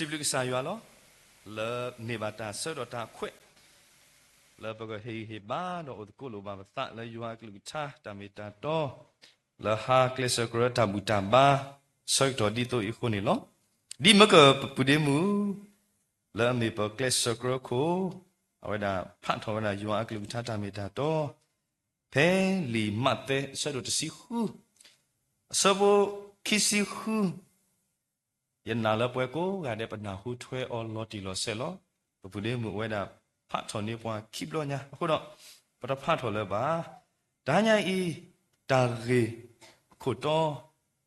စီဘလူကစာရွာလောလေနေပါတာဆော့တော့တာခွဲ့လေဘကဟေဟေဘာတော့အကုလိုဘာမသလေရွာကလူချာတမီတာတော့လေဟာကလစ်စကရတာဘူတာဘာဆော့တော့ဒီတော့အခုနေလောဒီမကပူဒီမူလေမေပကလစ်စကရကိုအဝဒါဖန်တော်ဝနာရွာကလူချာတမီတာတော့ဖဲလီမတ်တဲ့ဆော့တော့တစီခုအစဘောခီစီခု ယနာလပွဲကိုကတဲ့ပနာဟုထွဲအော်လော်တီလော်ဆဲလောပပူလေးမှုဝဲတာဖတ်တော်နေပွားခိပလောညာအခုတော့ပတဖတ်တော်လဲပါဒါညာဤတာရေခုတော့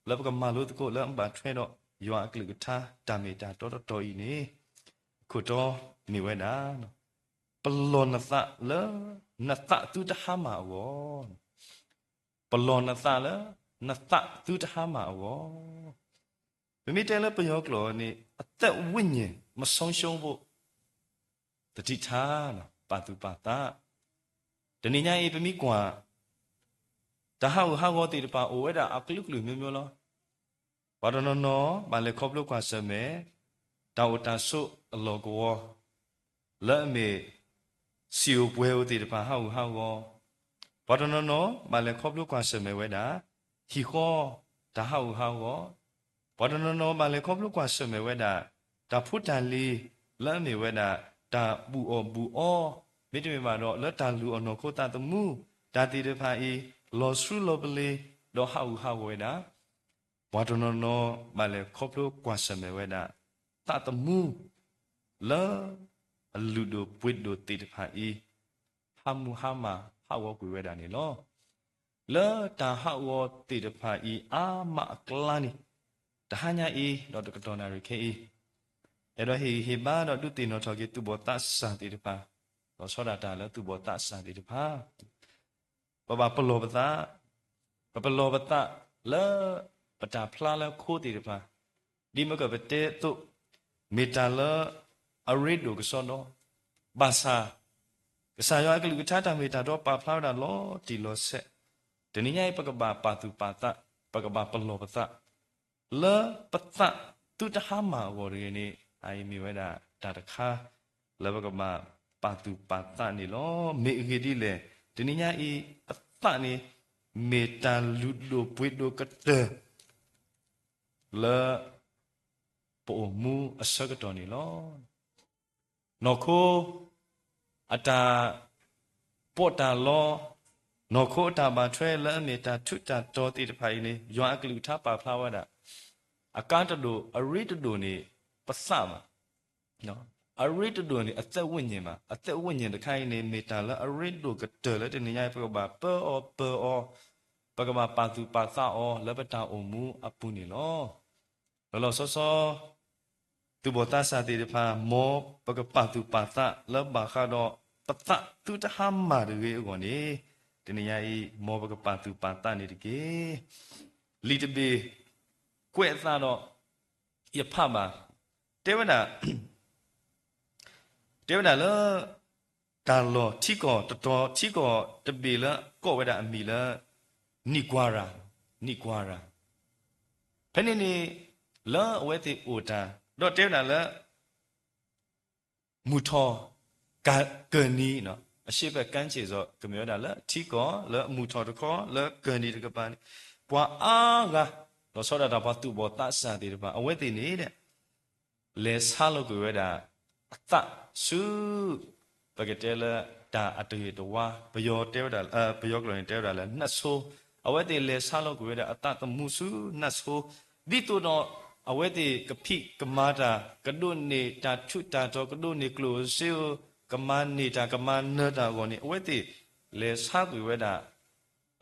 လဘကမလို့တကိုလမ်းပါထွဲတော့ယူအကလူထတာမီတာတော်တော်တော်ဤနေခုတော့နေဝဲတာနော် pelon sa le na ta tu ta ha ma wo pelon sa le na ta tu ta ha ma wo မိမိတဲလည်းပယောကလောနေအသက်ဝိညာဉ်မဆုံးရှုံးဖို့တတိထားနော်ပါတုပါတာတဏိညာဧပမိကွာတဟောဟာဝတိတပါအိုဝဲတာအကလုကလူမျိုးမျိုးလောဘာဒနောနောဘာလေခေါပလုကွာဆမေတာဝတဆုအလောကောလက်မေစီယိုပွဲဦးတိတပါဟောက်ဟောက်ကောဘာဒနောနောဘာလေခေါပလုကွာဆမေဝဲတာဟီခောတဟောက်ဟောက် ကောဘာဒနောနောဘာလေခေါပလုကွာဆမေဝဲတာတာဖုတန်လီလမ်းနေဝဲတာတာပူအောပူအောမိတ္တမေမှာတော့လက်တာလူအောင်ခိုတာတမှုဒါတိတဖာဤလောဆူလောပလီလောဟောက်ဟောက်ဝဲတာဘာဒနောနောဘာလေခေါပလုကွာဆမေဝဲတာတတမှုလောအလူဒိုပွစ်ဒိုတိတဖာဤဟာမူဟာမာဟာဝကွေဝဲတာနေလောလောတာဟာဝတိတဖာဤအာမကလာနီ တဟညာဤတော့တကတော်နာရခေဤအဲ့တော့ဟေဟေဘာတော့တုတိနောထောကေသူဘောတသံတိတဖာတော့ဆောဒတာလဲသူဘောတသံတိတဖာပပပလောပတာပပလောပတာလဲပတာဖလာလဲခိုးတိတဖာဒီမကပတေတုမေတ္တာလဲအရိဒိုကစောနောဘာသာကစားရကလူကချတာမေတာတော့ပါဖလာတာလောတီလောဆက်တနည်းညပကဘာပါသူပါတပကဘာပလောပတ လပတသူတဟာမာဝရနေအိုင်မီဝဲတာတာတခါလဘကဘာပါသူပါတနေလောမေဂီဒီလေတနည်းညဤအတနေမေတန်လူဒိုပွေဒိုကတဲလပိုမူအစကတော်နေလောနော်ခိုအတာပော့တာလောနော်ခိုအတာဘာထွဲလဲအမေတာထုတာတော်တိတဖိုင်နေယွာအကလူထပါဖလာဝဒ အကန့်တလူအရိတလူနေပစမှာနော်အရိတလူနေအသက်ဝိညာဉ်မှာအသက်ဝိညာဉ်တခိုင်းနေမေတာလဲအရိတလူကတလဲတနေရိုက်ပကဘာပောပောပကဘာပါသူပါသအောလဘတာအုံမူအပူနေလောလောလောဆောဆောသူဘောတာစာတိတဖာမောပကပတုပါသလဘခါတော့ပတသူတဟမ္မာရေကိုနေတနည်းဤမောပကပတုပါတနေတကေလီတပေ ကွဲ့သားတော့ယဖမှာတေဝနာတေဝနာလောတာလောထီကောတတော်ထီကောတပေလကောဝဒအမီလနိကွာရာနိကွာရာဖနေနေလောအဝဲတိအိုတာတော့တဲနာလဲမူထောကကနီနော်အရှိဘက်ကန်းချေစောကမျိုးတာလဲထီကောလဲမူထောတခေါ်လဲကနီတကပန်ပွာအားက တော့ဆောဒတာဘတ်တူဘောတဆန်တေတပါအဝဲတိနေတဲ့လဲဆာလို့ကိုရတာအတစုပကတဲလဲတာအတေတဝါဘယောတဲတာအဘယောကလောတဲတာလဲနှတ်ဆိုးအဝဲတိလဲဆာလို့ကိုရတာအတတမှုစုနှတ်ဆိုးဒီတူတော့အဝဲတိကဖိကမာတာကဒုနေတာထုတာတော့ကဒုနေကလိုစေကမနေတာကမနတာကိုနေအဝဲတိလေစာပွေဝဲတာ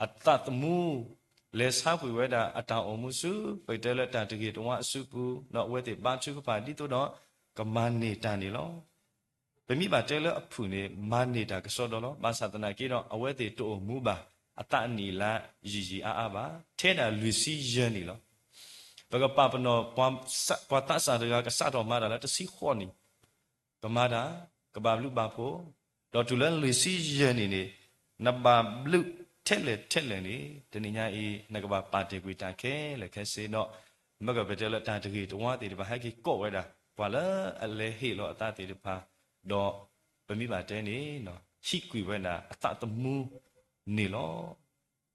အတတမှု လေစာပွေဝဲတာအတောင်အမှုစုပိတဲလက်တာတကေတောအစုပူတော့ဝဲတိဘာချုကပါတိတော့ကမနေတာနေလောဗမိပါတဲလအဖူနေမနေတာကစောတော့လောမသတနာကေတော့အဝဲတိတိုမှုပါအတအနီလာရီရီအာအာပါထဲတာလူစီရနေလောဘကပပနောပွမ်ပွာတဆာတကကစတော်မာတာလားတစီခေါနီကမာတာကဘာလူပါဖို့တော့တူလန်လူစီရနေနေနဘာလူ ထဲလေထဲလေနေတဏညာအေနကဘာပါတေကွေတာခဲလေခဲစေတော့မကဘတဲလတာတကြီးတဝါတေတဘာဟက်ကီကော့ဝဲတာပွာလာအလေဟေလောအတတေတဖာတော့ပမိပါတဲနေနော်ချိကွေဝဲနာအတတမူနေလော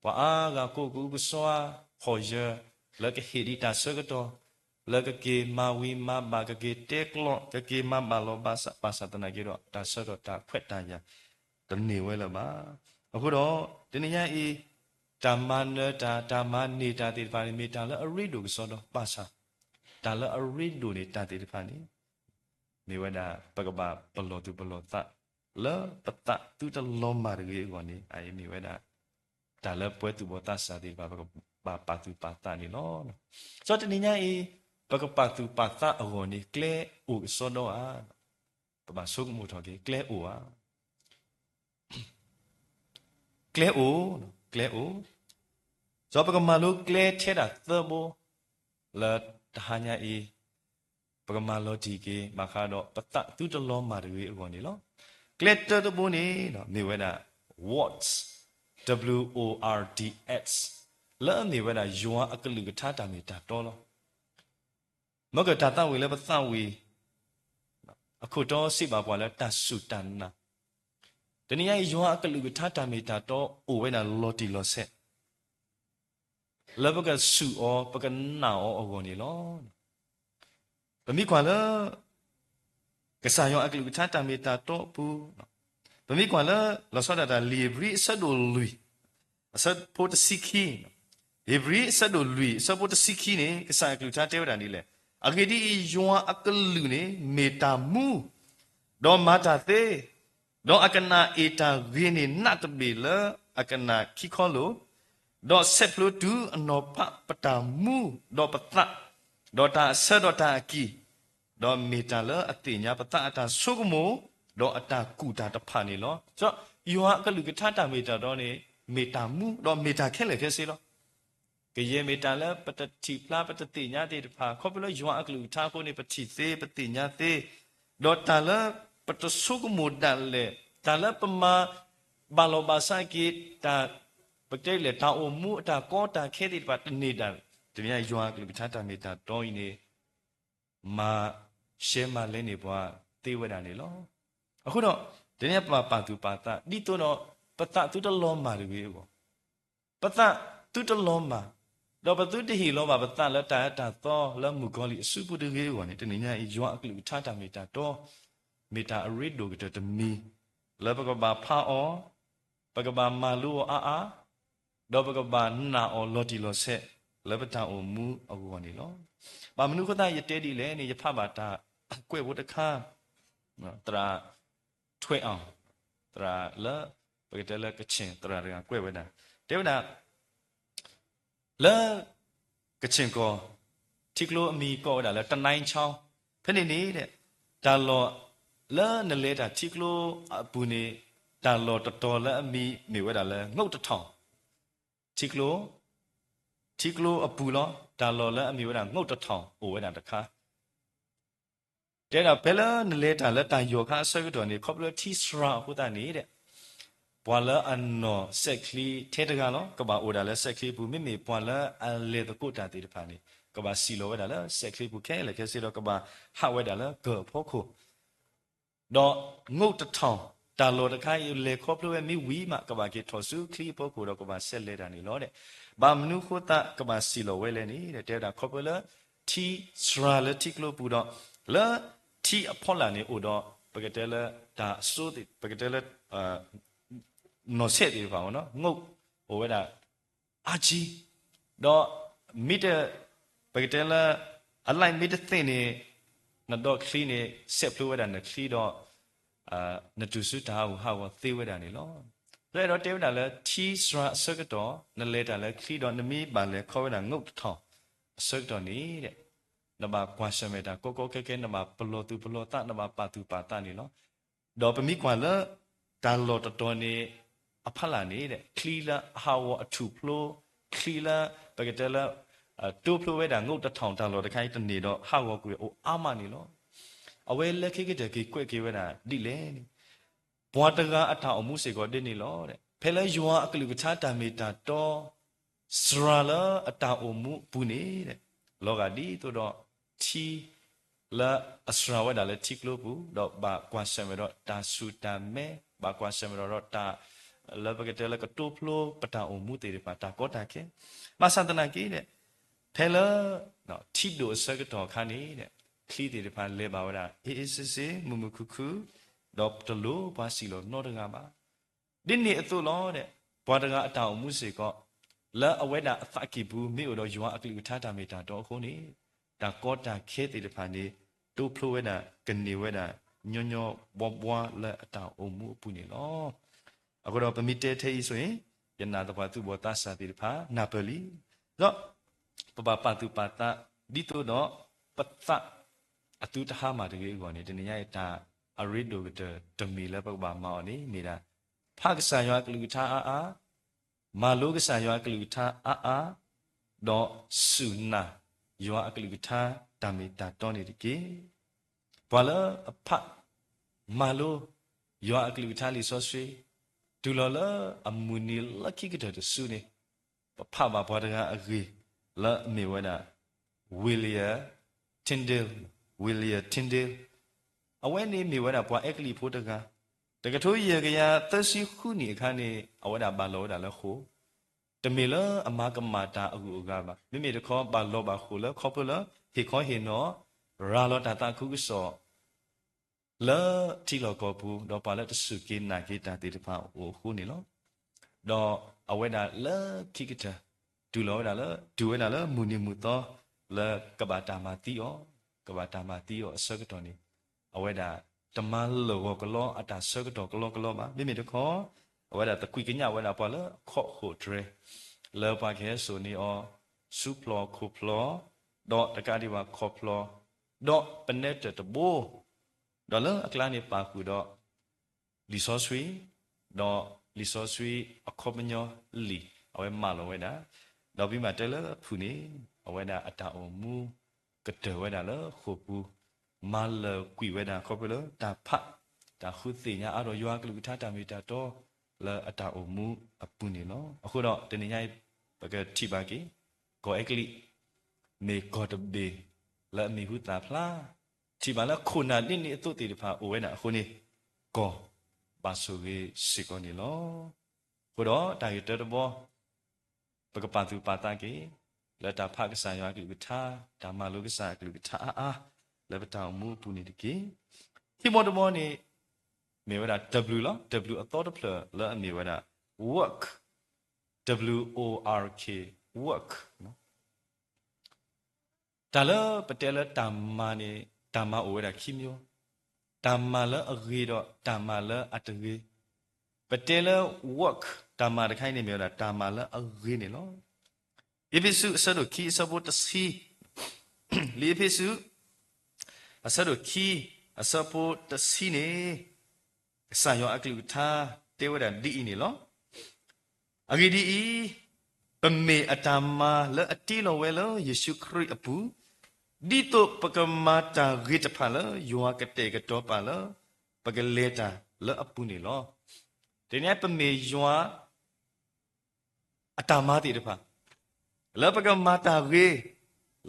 ပွာအားကကိုကူကစွာခေါ်ရလကဟေဒီတာဆကတော့လကကေမာဝီမာဘာကကေတက်လောကကေမာဘာလောဘာစပါစတနာကေတော့တာဆတော့တာခွက်တန်ရတနေဝဲလာပါအခုတော့ ဒီနေ့ရအေးဓမ္မနတာဓမ္မနေတာတေပါမေတာလအရိဒုကစောတော့ပါစာတာလအရိဒုနေတာတေပါနေမေဝဒပကပပလောတုပလောတလပတတုတလောမာရေကောနေအိမေဝဒတာလပွဲတုဘောတစာတေပါပကပပါတုပါတနေလောစောတနေညာအေပကပတုပါတအဝနေကလေဥစောတော့အာပပဆုကမှုထော်ကေကလေဥအာ ကလေဥကလေဥဇောပကမလုကလေထဲတာသဘောလာတဟညာအေပကမလောဒီကေမခါတော့ပတသူတလောမာတွေအကုန်နေလောကလေတတဘူးနေနော်နေဝဲတာ watts w o r d s လာနေဝဲတာယွာအကလူကထားတာမီတာတော်လောမကတာတဝေလည်းပသဝေအခုတော့စိပါပွားလဲတဆုတန်နာ တနည်းအားယွာအကလူကထားတာမီတာတော့အိုဝဲတာလော်တီလော်ဆက်လဘကဆူအောပကနာအောအကုန်နေလောပမိခွာလကစားယောအကလူကထားတာမီတာတော့ပူပမိခွာလလောဆောဒတာလီဘရီဆဒိုလူအစပိုတစီခီဟေဘရီဆဒိုလူဆပိုတစီခီနေကစားကလူထားတဲဝဒန်ဒီလေအဂေဒီယွာအကလူနေမေတာမူဒေါ်မာတာသေး ဒေါ်အကနာအေတာဂင်းနေနတ်တဘီလအကနာခိခေါလိုဒေါ်ဆက်ဖလိုတူအနောပပတာမူဒေါ်ပတဒေါ်တာဆဒေါ်တာအကီဒေါ်မီတာလအတိညာပတအတာဆုကမိုဒေါ်အတာကူတာတဖာနေလောဆိုယောအကလူကထတာမီတာဒေါ်နေမီတာမူဒေါ်မီတာခဲလေခဲစေလောကရေမီတာလပတတိပလာပတတိညာတေတဖာခေါပလယောအကလူထားကိုနေပတိသေးပတိညာသေးဒေါ်တာလပတဆုကမိုတလေတာလပမာဘာလောဘာစာကိတာပကတဲ့လေတာအ မှုအတာကောတာခဲတိပါတနေတာတမြယွာကလူပထားတာမေတာတောင်းနေမာရှဲမလဲနေဘွားတေဝဒနေလောအခုတော့ဒီနေ့ပါပါသူပါတာဒီတော့ပတသူတလောမာလူကြီးပေါ့ပတသူတလောမာတော့ပသူတဟီလောမာပတလတာတာသောလမှုကောလီအစုပုတကြီးပေါ့နေတနေ့ညယွာကလူထားတာမေတာတော့ မေတာအရစ်ဒိုကတမီလဘကဘာဖာအောပကဘာမာလူအာအာဒေါပကဘာနာအောလော်တီလော်ဆက်လဘတာအိုမူအကူကနေလောဘာမနုခဒယတဲဒီလဲနေယဖဘာတာကွဲ့ဖို့တခါနော်တရာထွဲအောင်တရာလပကတလကချင်းတရာရကွဲ့ဝဲတာတေဝနာလကချင်းကိုတိကလိုအမီကောဒါလဲတနိုင်ချောင်းဖနေနေတဲ့ဒါလော လဲနလေတာတိကလိုအပူနေတာလောတတော်လဲအမီနေဝဲတာလဲငုတ်တထောင်တိကလိုတိကလိုအပူလောဒါလောလဲအမီဝဲတာငုတ်တထောင်အိုဝဲတာတခါတဲ့တော့ဘယ်လဲနလေတာလဲတန်ယောခါဆွဲတော်နေခေါပလတီစရာဟိုတာနေတဲ့ဘွာလာအန်နောဆက်ကလီထဲတကလောကဘာအိုဒါလဲဆက်ကလီဘူးမိမိဘွာလာအလေတကုတာတေတဖာနေကဘာစီလိုဝဲတာလဲဆက်ကလီဘူးခဲလေခဲစီတော့ကဘာဟာဝဲတာလဲဂေဖို့ခု တော့ငုတ်တထောင်တာလောတခါယူလေခေါပလိုဝဲမိဝီမကဘာကေထောစုခလီဖို့ကိုတော့ကဘာဆက်လေတာနေလောတဲ့ဘာမနုခိုတာကဘာစီလိုဝဲလဲနေတဲ့တဲ့တာခေါပလာတီစရာလတိကလိုပူတော့လာတီအဖော်လာနေဥတော့ပကတဲလာဒါဆိုဒီပကတဲလာအာနော်ဆက်ဒီပါနော်ငုတ်ဟိုဝဲတာအာကြီးတော့မီတပကတဲလာအလိုက်မီတသိနေ နတော့ခီနေဆက်ဖလိုဝဲတာနခီတော့အာနတူစုတာဟဟာဝသေဝဲတာနေလောလဲတော့တေဝတာလဲချီစရာဆကတော့နလဲတာလဲခီတော့နမီပါလဲခေါ်ဝဲတာငုတ်ထောင်းဆကတော့နေတဲ့နမကွာရှမေတာကိုကိုကဲကဲနမပလောတူပလောတနမပါတူပါတနေလောတော့ပမိကွာလဲဒါလောတတော်နေအဖလာနေတဲ့ခလီလာဟာဝအထူဖလိုခလီလာပကတလာ တူဖလိုဝဲတာငုတ်တထောင်တလောတခိုင်းတနေတော့ဟာဝကူအိုအာမနေလောအဝဲလက်ခိကတဲ့ကိကွက်ကိဝဲတာဒီလေဘွာတကအထောင်အမှုစေကောတင်းနေလောတဲ့ဖဲလဲယွာအကလူကချာတာမီတာတော့စရာလာအတာအမှုဘူးနေတဲ့လောကဒီတို့တော့ချီ la asra wa da le tik lo bu do ba kwa sem ro ta su ta me ba kwa sem ro ta la ba ke te la ka to plo pa ta o mu te de pa ta ko ta ke ma san ta na ki de ထဲလနော်ထိတို့စကတော်ခါနေတဲ့ခလီတွေဖာလေပါဝဒအေးအေးစစ်စစ်မူမခုခုတော့တလို့ပါစီလို့နှောတကပါဒီနေ့အသွလို့တဲ့ဘွာတကအတောင်မှုစေကောလာအဝဲတာအသကိဘူးမိတော့ယွာအကလူထားတာမေတာတော့ခုနေဒါကောတာခဲတေတဖာနေတို့ဖလိုဝဲတာကနေဝဲတာညောညောဘွားဘွားလက်အတောင်အုံမှုအပူနေလောအခုတော့ပမီတဲသေးဆိုရင်ယနာတဘာသူဘောတာစာတေတဖာနာပလီတော့ ပပပတုပတဒီတော့တော့ပတအတူတဟာမှာတကယ်ကောနေတနည်းရတာအရိဒိုကတမီလပပမောနေမိတာဖကဆာယောကလူထားအာအာမာလောကဆာယောကလူထားအာအာတော့ဆုနာယောအကလူထားတမီတာတောနေတကေဘလအဖမာလောယောအကလူထားလီဆောဆွေဒူလောလအမူနီလခိကတဲ့ဆုနေပဖဘာဘောတကအဂေ လာမေဝနာဝီလီယာတင်ဒယ်ဝီလီယာတင်ဒယ်အဝဲနေမေဝနာပွားအက်ကလီဖို့တကတကထိုးရေကရသစီခုနီခါနေအဝဲတာဘာလောတာလဲခိုတမေလအမကမာတာအကူအကပါမိမိတခေါ်ဘာလောပါခိုလခေါပလဟေခေါ်ဟေနောရာလောတာတာခုကစောလာတီလောကောဘူးတော့ပါလက်တဆုကိနာကိတာတိတဖာဟိုခုနေလောတော့အဝဲတာလာခိကတာ ဒူလောဒါလဒူဝဲဒါလမူနီမူသောလကဘာတာမာတီယောကဘာတာမာတီယောအစကတော်နီအဝဲဒါတမလောကလောအတာစကတော်ကလောကလောပါမိမိတခေါ်အဝဲဒါတကွိကညဝဲဒါပေါ်လခော့ခိုဒရလောပါခဲဆိုနီအောစူဖလောခုဖလောဒေါ်တကတိပါခော့ဖလောဒေါ်ပနက်တဘိုဒေါ်လအကလာနေပါခုတော့လီဆောဆွီဒေါ်လီဆောဆွီအခော့မညောလီအဝဲမလောဝဲဒါ တော့ပြီးမှတဲလဖူနေအဝဲတာအတာအမူကတဝဲတာလခုပူမလကွီဝဲတာခေါ်ပလတာဖတ်တာခုသိညာအတော့ရွာကလူထားတာမီတာတော့လအတာအမူအပူနေနော်အခုတော့တနေ့ညပကတိပါကီကိုအကလီမေကောတဘေလမီဟုတာဖလားဒီပါလားခုနာနိနိအတုတေတဖာအိုဝဲနာအခုနေကောပါဆိုကြီးစီကောနေလောခုတော့တာရတဘော ပကပတုပါတကေလတဖကဆာယောကလူထာဓမ္မလုကဆာကလူထာအာလဘတောင်မူပူနေတကေဒီမောတမောနေမေဝဒ W လော W အသောတဖလလမေဝဒ work W O R K work နော်တလပတဲလတမ္မာနေတမ္မာအိုဝဒခိမျိုးတမ္မာလအဂေတော့တမ္မာလအတဂေပတဲလ work တာမာတခိုင်းနေမြေတာတာမာလအဂေးနေလောယေဖေစုအစတို့ခီအစဘတ်တစီလီဖေစုအစတို့ခီအစဘတ်တစီနေဆာယောအကလူသာတေဝဒဒီနေလောအဂေဒီပမေအတမာလအတီလောဝဲလောယေရှုခရစ်အပူဒီတိုပကမာတာဂိတဖာလယောကတေကတော့ပါလပကလေတာလအပူနေလောဒီနေ့ပမေယော အတာမတိတဖာလပကမာတာရေ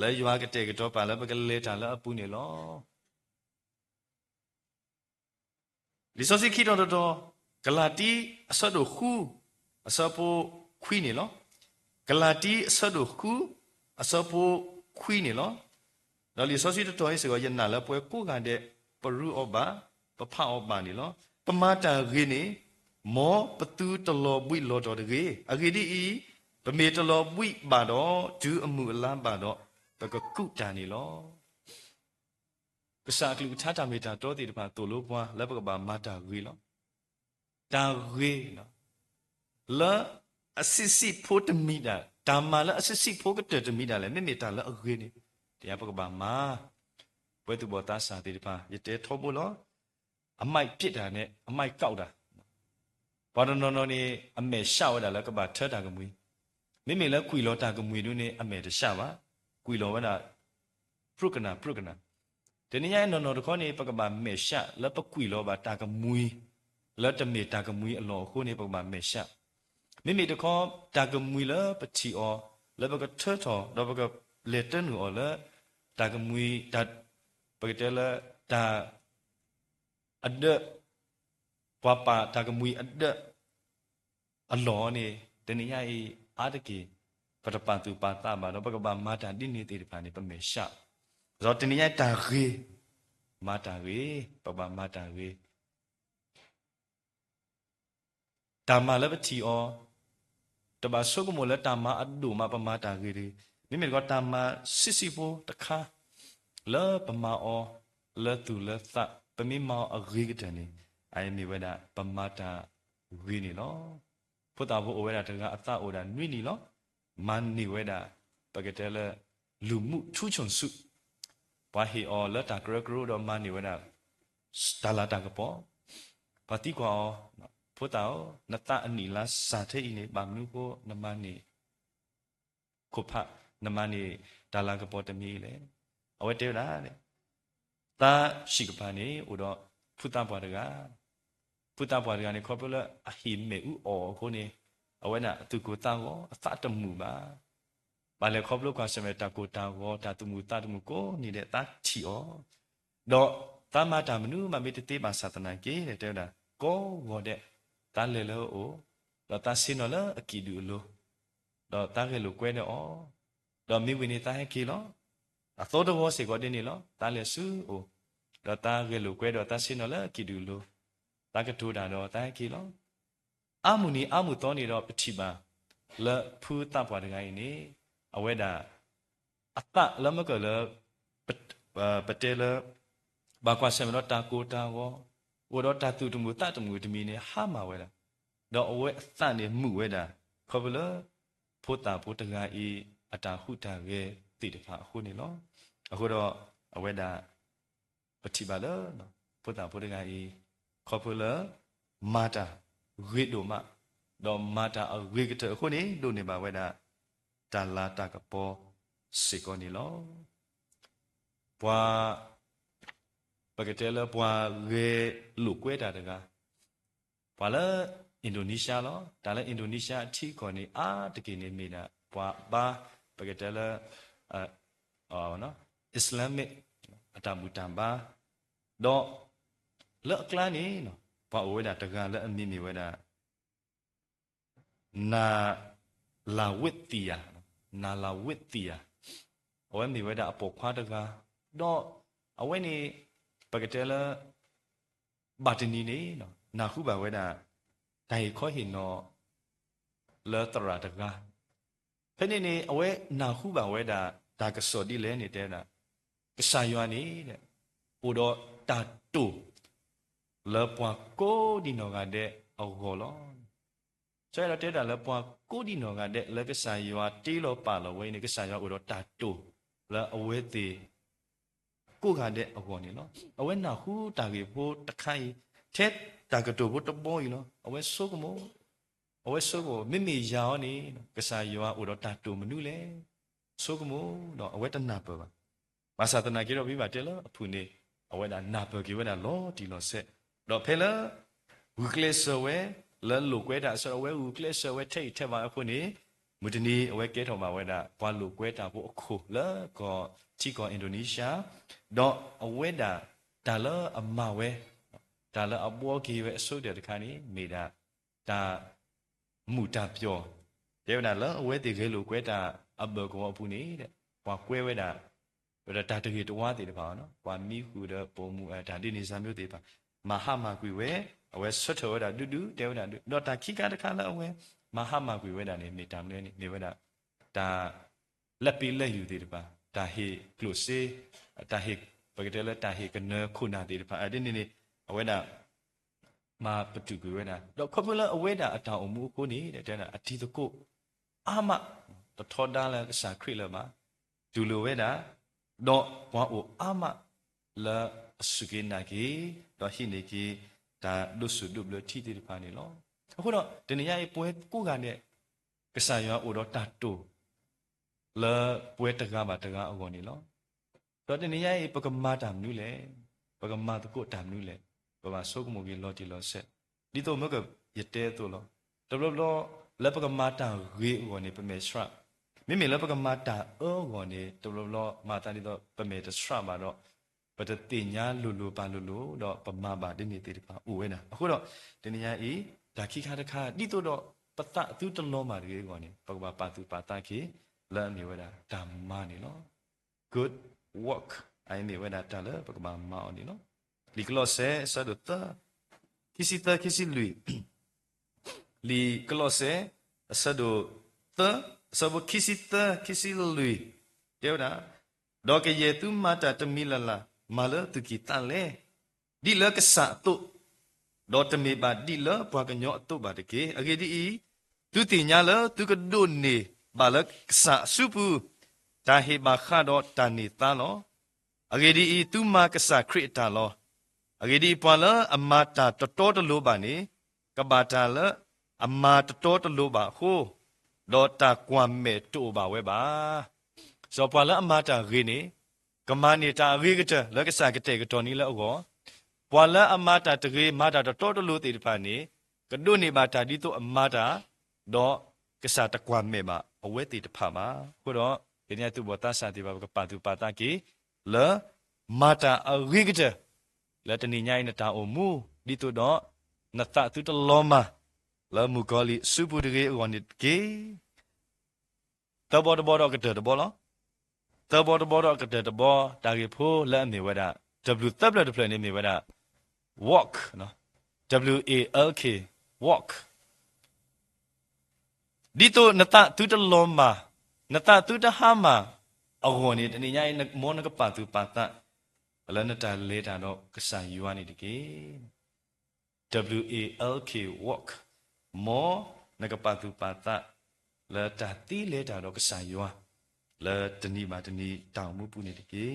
လဲရွာကတဲ့ကတော့ပါလပကလေတာလအပူနေလောလီဆိုစီခီတော်တော်ဂလာတီအဆတ်တို့ခူအဆပ်ပိုခွီးနေလောဂလာတီအဆတ်တို့ခူအဆပ်ပိုခွီးနေလောနော်လီဆိုစီတော်ရေးစကောယနာလပွဲကိုကန်တဲ့ပရူဩဘာပဖဩဘာနေလောပမာတာရေနေ မောပတူတလောဘွိလောတော်တကေအဂိတိဤပမေတလောဘွိပါတော့ဒူအမှုအလန်းပါတော့ဘကကုတန်နေလောကစားကလူထားတာမေတာတောတိတပါတိုလိုပွားလက်ပကပါမာတာဂေလောတာဂေနော်လာအစစ်စစ်ဖို့တမိတာဓမ္မလာအစစ်စစ်ဖို့ကတတမိတာလေမေမေတာလာအဂေနေတရားပကပါမာဘွဲသူဘောသားစာတိတပါရတဲထောဖို့လောအမိုက်ပြစ်တာနဲ့အမိုက်ကောက်တာ ဘာဒနော်နော်နေအမေရှောက်ရတာလည်းကဘာထတာကမွေမိမိလည်းကွီလောတာကမွေတို့နေအမေတရှပါကွီလောဝနာပရုကနာပရုကနာတနည်းအားနော်နော်တခေါနေပကဘာမေရှလည်းပကွီလောပါတာကမွေလည်းတမေတာကမွေအလောခုနေပကဘာမေရှမိမိတခေါတာကမွေလည်းပချီအောလည်းပကထထောတော့ပကလေတနူအောလည်းတာကမွေတာပကတဲလာတာအဒပွားပါတာကမွေအဒ အလောနေတနည်းအားအားတကေပရပတုပါတာဘာတော့ပကပမာတာတိနေတေပါနေပမေရှဇောတနည်းအားတာခေမာတာရေပပမာတာရေတာမလည်းပတိအောတဘာဆုကမလည်းတာမအဒုမပမာတာရေမိမိကတာမစစ်စီဖို့တခါလောပမာအောလောတူလောသပမိမောအဂိကတနေအိုင်မီဝဒပမာတာဝီနီလော ဖုတာဘိုဝဲတာတကအသအိုတာနွိနီလောမန်နီဝဲတာပကတဲလလူမှုချူချွန်စုဘာဟီအောလတာဂရဂရဒမန်နီဝဲတာစတလာတာကပေါ်ပတိကွာဖုတာနတအနီလာစာထေးနေဘာမနုကိုနမနီခုဖနမနီဒါလာကပေါ်တမီလေအဝဲတဲတာတဲ့တာရှိကပါနေဥတော့ဖုတာဘွားတက ဖုတာဘွားတကနေခေါ်ပြလအဟိမေဥအောကိုနေအဝဲနာသူကိုတာကိုအသတမှုပါဘာလဲခေါ်ပြလို့ကွာစမဲတာကိုတာကိုတာသူမူတာတမှုကိုနေတဲ့တာချီအောတော့တာမတာမနုမမေတတေပါသတနာကေတဲ့တဲ့တာကိုဝတဲ့တာလေလို့အိုတော့တာစင်းတော့လအကီဒူလို့တော့တာကလေးကွဲနေအောတော့မိဝိနေတာဟဲကေလောအသောတော်စေကောတင်းနေလောတာလေစုအိုတော့တာကလေးကွဲတော့တာစင်းတော့လအကီဒူလို့ တာကတူတာတော့တာကေလောအမှုနီအမှုတော်နေတော့ပတိပါလဖူးတပ်ပွားတကိုင်းနေအဝဲတာအတလမကလပတေလဘာကွာဆမတော့တာကိုတာကိုဝတော့တာတူတမှုတတမှုတမီနေဟာမဝဲတာတော့အဝဲအသနေမှုဝဲတာခေါ်ဘလဖို့တာဖို့တကိုင်းဤအတာဟုတာရဲ့တိတဖာအခုနေလောအခုတော့အဝဲတာပတိပါလောနော်ဖို့တာဖို့တကိုင်းဤ ခေါ်ဘလမာတာဝိတုမတော့မာတာအဝိကတခုနေလို့နေပါဝဲတာတလာတကပေါ်စေကောနေလောပွာပကတဲလပွာရေလူကွဲတာတကပွာလအင်ဒိုနီးရှားလောဒါလည်းအင်ဒိုနီးရှားအထီခေါ်နေအာတကယ်နေမိတာပွာဘာပကတဲလအာအော်နော်အစ္စလာမစ်အတမူတန်ပါတော့ လောက်ကလန်နေနော်ဘာဝဲတာတကလည်းအမိမိဝဲတာနာလာဝစ်တီယာနာလာဝစ်တီယာအဝဲမိဝဲတာအပေါ်ခွားတကတော့အဝဲနေပကတဲလာဘာတနီနေနော်နာခုပါဝဲတာတိုင်ခေါ်ဟင်နော်လောတရာတကဖဲနေနေအဝဲနာခုပါဝဲတာဒါကစော်ဒီလဲနေတဲ့တာကဆာယွာနေတဲ့ဟိုတော့တာတူလပွားကိုဒီနော်ကတဲ့အဟောလောကျဲရတဲ့တာ လပွားကိုဒီနော်ကတဲ့လကဆာယွာတီးလောပါလောဝိနေကဆာယွာဟိုတော့တာတူလအဝဲသေးကိုကတဲ့အဟောနေလောအဝဲနာဟူတာကေဖို့တခိုင်တဲ့တာကတူဖို့တပေါ်ကြီးလောအဝဲဆုကမောအဝဲဆုကိုမိမိရောင်းနေကဆာယွာဟိုတော့တာတူမနုလေဆုကမောတော့အဝဲတနာပေါ်ပါမဆာတနာကေတော့ပြီးပါတဲ့လောအဖူနေအဝဲနာနာပေါ်ကေဝဲနာလောဒီလောဆက် တော့ဖဲလာဝကလစ်ဆဝဲလလုကွဲတာဆိုတော့ဝဲဝကလစ်ဆဝဲထိတ်ထက်ပါအခုနေမူတနီအဝဲကဲထော်မှာဝဲတာဘွာလုကွဲတာဘို့အခုလာကောချီကောအင်ဒိုနီးရှားတော့အဝဲတာဒါလအမဝဲဒါလအပေါ်ကြီးဝဲအစုတဲ့တခါနေမိတာဒါမူတာပြောတဲ့နာလအဝဲတေခဲလုကွဲတာအဘကောအပူနေတဲ့ဘွာကွဲဝဲတာဒါတကယ်တဝါတည်တပါနော်ဘွာမိခုတဲ့ပုံမူအဲဒါဒီနေစာမျိုးတည်ပါ မဟာမာကွေဝဲအဝဲဆွတ်ထောတာတူတူတဲဝတာတော့တာခိကတခါလာအဝဲမဟာမာကွေဝဲတာနေနေတာမလဲနေဝဲတာဒါလက်ပြီးလက်ယူသေးတပါဒါဟေကလုစေဒါဟေပကတဲလက်ဒါဟေကနခုနာသေးတပါအဲ့ဒီနေနေအဝဲတာမာပတူကွေဝဲတာတော့ခေါပလအဝဲတာအတောင်အမှုကိုနေတဲ့တဲ့နာအတီတကုအာမတထောဒါလာစာခရလမှာဒူလိုဝဲတာတော့ဘွားအိုအာမလာ စုကေနာကေတော့ဟိနေကေဒါလုစုဒုဘလတီတီဖာနေလောအခုတော့ဒီနေရာပွဲကိုကနဲ့ကဆာယောအိုတော့တတူလာပွဲတကားပါတကားအကုန်နေလောတော့ဒီနေရာပကမာတာမနူးလေပကမာတကုတာမနူးလေပပဆုကမကေလောတီလောဆက်ဒီတော့မကယတဲတော့လောတဘလောလပကမာတာရေအကုန်နေပမေရှရမိမိလပကမာတာအောကုန်နေတဘလောမာတာဒီတော့ပမေတရှရမှာတော့ ပတတိညာလူလူပါလူလူတော့ပမပါဒီနေတေတပါဥဝဲနာအခုတော့ဒီနေရာဤဒါခိခါတခါတိတို့တော့ပတသူတလုံးမှာဒီကောနေပကပါပါသူပါတခေလဲမြေဝဲတာဓမ္မနေနော် good work အိုင်မြေဝဲတာတလဲပကပါမောင်းနေနော်လီကလော့ဆဲဆဒတ်ခိစီတာခိစီလူလီကလော့ဆဲဆဒတ်ဆဘခိစီတာခိစီလူတဲ့နာတော့ကရဲ့သူမတာတမီလာလာ မာလသူကီတန်လေဒီလကဆာတုတော့တမေပါဒီလဘွားကညောအတုပါတကေအကေဒီသူတင်ညာလသူကဒုနေဘာလကဆာစုပူတာဟေဘာခါတော့တန်နေတာလောအကေဒီသူမကဆာခရစ်တာလောအကေဒီပွာလအမတာတတော်တလို့ပါနေကဘာတာလအမတတော်တလို့ပါဟိုဒေါ်တာကွမ်မေတူပါဝဲပါဇောပွာလအမတာရေနေ ကမနေတာရေကတလကဆာကတဲ့ကတော်နီလောအောပွာလအမတာတရေမတာတတော်တလို့တေတဖာနေကဒုနေပါတာဒီတော့အမတာတော့ကဆာတကွမ်မေမှာအဝဲတေတဖာမှာခုတော့ဒီနေ့သူဘောတာစာတိပါကပါသူပါတာကေလမတာအရေကတလက်တနေညိုင်းနေတာအမူဒီတော့နတသူတလောမှာလာမူကလီစုပူတကေဝန်စ်ကေတဘောတဘောတော့ကတဲ့တဘောလား တဘောတဘောတော့ကတဲ့တဘောတာကေဖိုးလက်နေဝဒ W tablet တဖလက်နေမြေဝဒ walk နော် W A L K walk ဒီတော့နတသူတလုံးမှာနတသူတဟာမှာအဝန်နေတနေညိုင်းမောနကပါသူပါတာဘလနတာလေတာတော့ကဆန်ယူရနေတကေ W A L K walk မောနကပတုပတလာတာတိလေတာတော့ကဆာယော လာတနီမာတနီတောင်မှုပူနေတကေ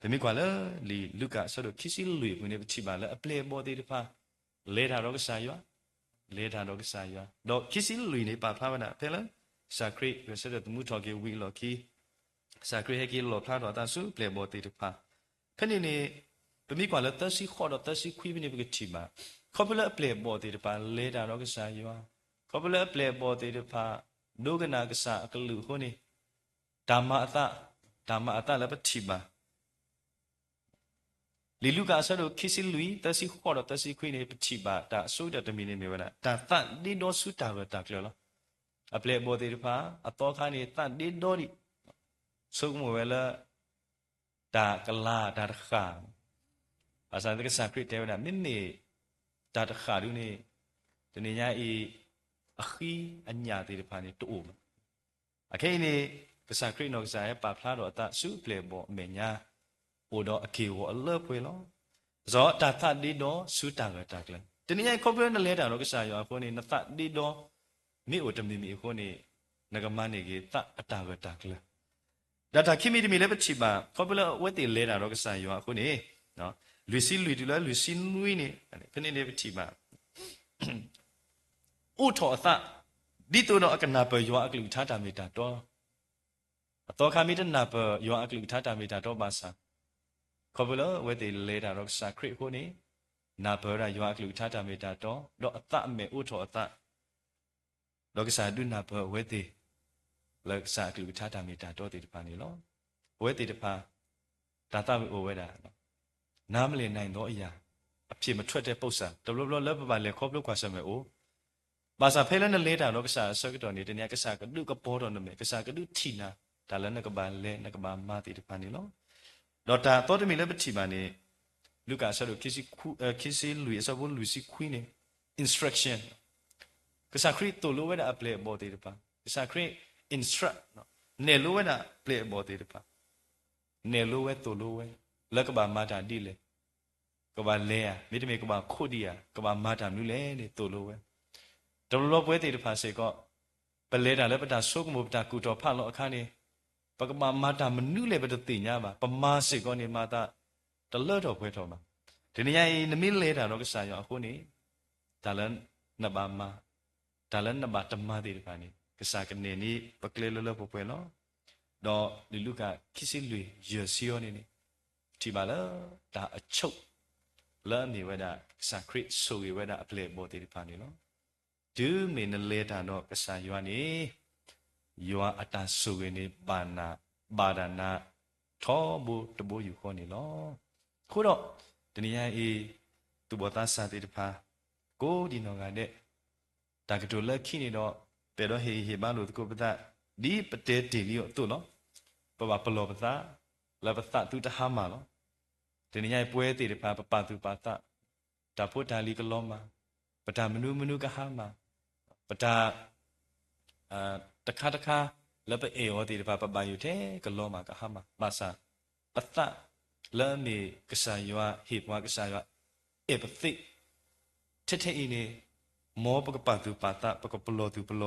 ဒါမိကွာလာလီလူကာဆိုတော့ခီစီလူပူနေပချိပါလာအပလေဘောတေတဖာလေတာတော့ကဆာယောလေတာတော့ကဆာယောတော့ခီစီလူနေပါဖာဝနာဖဲလာစာခရိရစတဲ့မှုထော်ကေဝီလော်ကီစာခရိဟကေလော်ဖလာတော့တာစုပလေဘောတေတဖာခဏနေပမိကွာလာတစီခေါ်တော့တစီခွီးနေပကချိပါ popular play ပေါ်တေတပါလဲတာတော့ကစားယော popular play ပေါ်တေတပါဒုကနာကစားအကလူဟိုနေ ဓမ္မအတဓမ္မအတလည်းပတိပါလီလူကဆရခိစီလူတစီခေါ်တော့တစီခွေးနေပတိပါဒါအစိုးရတမီနေမြေဝနာဒါသဒီတော့ဆူတာကတာကလောအပလေပေါ်တေတပါအတော်ခါနေတဒီတော့ဒီဆုကမဝဲလာဒါကလာဒါခါအစားတကစားခရစ်တဲဝနာမိမိဒါတခါလူနေတနေညာဤအခီအညာတေတဖာနေတူမအခေနေ ကစားခရစ်နောကစားရဲ့ပါဖလာတော့အတစုပလေဘောအမေညာဟိုတော့အကေဝအလဖွေလောဇောတာသဒီတော့စုတာကတာကလတနေညာခေါ်ပြနေလဲတာတော့ကစားရောအခုနေနသဒီတော့မိအိုတမီမီအခုနေနဂမနေကေတအတာကတာကလဒါတာခိမီတမီလည်းပချိပါခေါ်ပြဝတ်တီလဲတာတော့ကစားရောအခုနေနော်လူစီလူတူလားလူစီနွေးနေခဏနေပတိပါဥထောအသဒီတုနောအကနာပယောအကလူထာတာမေတာတော့ အတော်ခမီတနာပယောအကလူထာတာမေတာတော့ပါစာခေါ်ဘလဝဲတေလေတာတော့စာခရစ်ခုနေနာပရယောအကလူထာတာမေတာတော့တော့အသမေဥထောအသတော့ကစားဒုနာပဝဲတေလက်စာကလူထာတာမေတာတော့တေတပါနေလောဝဲတေတပါတာတဝဲတာနော်နားမလည်နိုင်သောအရာအဖြစ်မထွက်တဲ့ပု္ပ္ပာတဘလဘလလက်ပပါလေခေါပလုခွာဆမေအိုဘာသာဖဲလနဲ့လေးတာတော့ကစားဆကတော်နေတ냐ကစားကဒုကပေါ်တော်နေကစားကဒုထီနာ ဒါလည်းနကဘာလဲနကဘာမာတိတပန်နေလောဒေါ်တာတော်တမီလည်းပတိပါနေလူကာဆလို့ခီစီခုခီစီလူရစဘလူစီခွီနေ instruction ကစားခရစ်တိုလိုဝဲတာ play ဘောတေတပါကစားခရစ် instruct နော်နေလိုဝဲတာ play ဘောတေတပါနေလိုဝဲတိုလိုဝဲလက်ကဘာမာတာတိလေကဘာလဲရမိတမေကဘာခုတ်ဒီယာကဘာမာတာမြူလေတဲ့တူလို့ပဲဒလလောပွဲတေတဖာစေကောပလဲတာလည်းပတာဆုကမပတာကူတော်ဖလောအခါနေ ပကမာမာတာမနုလေပတတိညာပါပမာစေကောနေမာတာတလော့တော်ပွဲတော်မှာဒီနေရာနမိလဲတာတော့ကစားရအခုနေဒါလည်းနဘာမဒါလည်းနဘာတမတေတဖာနေကစားကနေနီပကလေလောလောပွဲလောတော့ဒီလူကခစ်စီလွေရစီယောနေနေဒီပါလားဒါအချုပ်လာမီဝဒစခရစ်ဆိုရဝဒအပလေဘောတိဖာနေနော်ဒူမင်းလေတာတော့ကဆာယွာနေ ယွာအတဆူရနေပါနာဘာဒနာထောဘူတဘူယူခေါ်နေလောခုတော့တနည်းအားအေးသူဘောသားစာတိတဖာကိုဒီနော်ကတဲ့ဒါကတူလက်ခိနေတော့ပေတော့ဟေဟေဘာလို့တကုပဒဒီပတေတီလီယောသူနော်ပပပလောပသာလပသသူတဟာမလောဒီနေ့ပွဲတေတဖာပပသူပါသဒါဖို့ဒါလီကလောမပဒါမနုမနုကဟာမပဒါ အာတခါတခါလပအေယောတေတဖာပပယုတဲ့ကလောမကဟာမမဆာပသလဲမေကဆာယောဟေဘွားကဆာယောเอปติเทเทอีนี่มอปกปะตุปาตะปกปโลตุปโล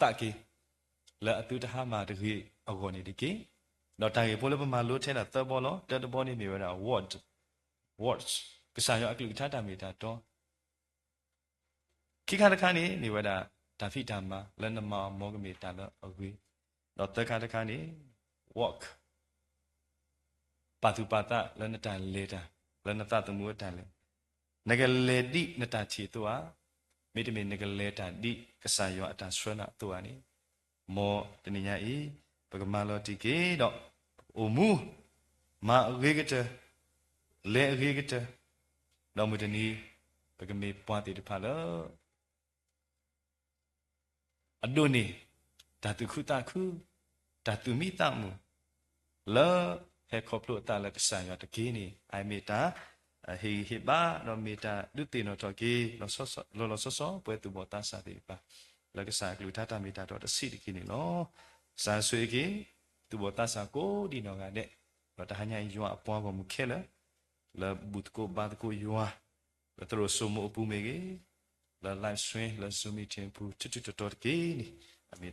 ตะกีและอตุตหามาตะกีอโกนี่ดิกีတော့တိုင်ပိုလပမာလို့ထဲတာသဘောလောတတဘောနေမြေဝတာ what watch ကစားရအကလူထတာမီတာတော့ခိခါတခါနေနေဝတာ ဒါဖိဓမ္မာလက်နမမောကမီတာတော့အဝေးတော့တခါတခါနေ walk ပါသူပါတလက်နတန်လေတာလက်နတတမှုတန်လေနဂလေတိနတချီတူဟာမိတမေနဂလေတန်ဒီကဆာယောအတဆွေနာတူဟာနိမောတနိညာဤပကမလောတိကေတော့အိုမူမာရေကတလေရေကတတော့မတနီပကမေပွားတိတဖာလော အဒိုနီဓာတုခုတခုဓာတုမိတမှုလောဟေခေါပလိုတာလကဆာယောတကေနီအိုင်မီတာဟေဟေဘာနော်မီတာဒုတိနောတော့ကေလောဆောဆောလောလောဆောဆောပွဲသူဘောတာစာတိပါလကဆာကလူထတာမီတာတော့တစီတကိနီလောစာဆွေကေသူဘောတာစာကိုဒီနောကတဲ့လောတဟညာယွာအပွားပေါ်မူခဲလာလဘုတ်ကိုဘာတကိုယွာလတရဆုမအပူမေကေ လလိုက်ဆွေလဆုမီတင်ပူချွတ်ချွတ်တော်ကေနီအမီ